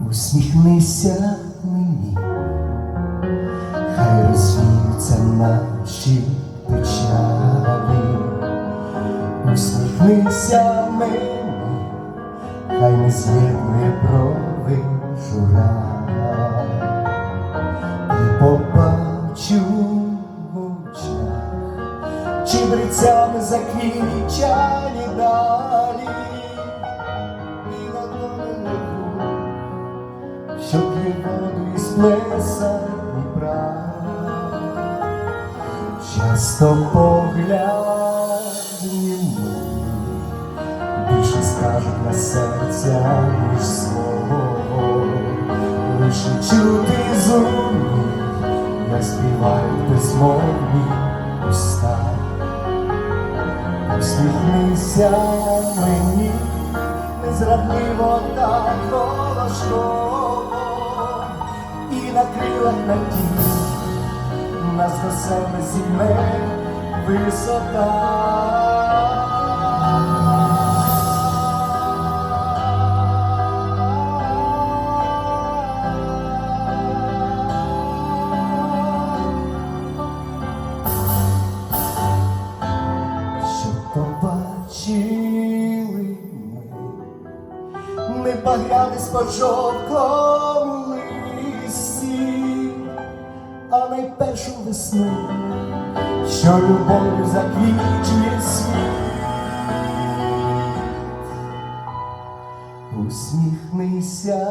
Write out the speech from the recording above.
Усміхнися мені, хай розвіються наші печалі, усміхнися мені, хай не з'єднує брови жура, і побачу в очах, чи брицями заквічані далі, що п'є воду із плеса Дніпра. Часто поглядні більше скажуть на серця, ніж слово, лише чути зумні, як співають безмовні уста. Усміхнися мені, незрадливо та колошково, і на крилах надій нас себе зійме висота. Побачили ми, ми багряни по жовтому найпершу весну, що любов'ю заквічує світ. Усміхнися.